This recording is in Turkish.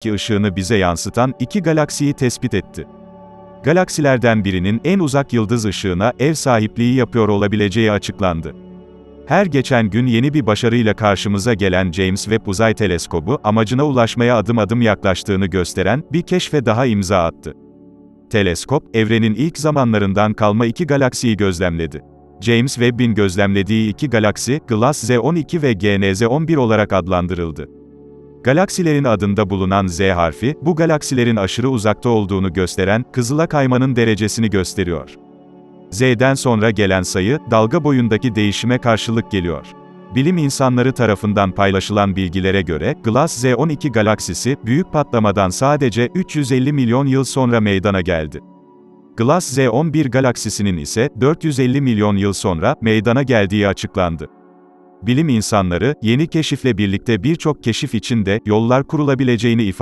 ki ışığını bize yansıtan iki galaksiyi tespit etti. Galaksilerden birinin en uzak yıldız ışığına ev sahipliği yapıyor olabileceği açıklandı. Her geçen gün yeni bir başarıyla karşımıza gelen James Webb Uzay Teleskobu, amacına ulaşmaya adım adım yaklaştığını gösteren bir keşfe daha imza attı. Teleskop, evrenin ilk zamanlarından kalma iki galaksiyi gözlemledi. James Webb'in gözlemlediği iki galaksi, Glass Z12 ve GNZ11 olarak adlandırıldı. Galaksilerin adında bulunan Z harfi, bu galaksilerin aşırı uzakta olduğunu gösteren, kızıla kaymanın derecesini gösteriyor. Z'den sonra gelen sayı, dalga boyundaki değişime karşılık geliyor. Bilim insanları tarafından paylaşılan bilgilere göre, Glass Z12 galaksisi, büyük patlamadan sadece 350 milyon yıl sonra meydana geldi. Glass Z11 galaksisinin ise 450 milyon yıl sonra meydana geldiği açıklandı. Bilim insanları, yeni keşifle birlikte birçok keşif için de yollar kurulabileceğini ifade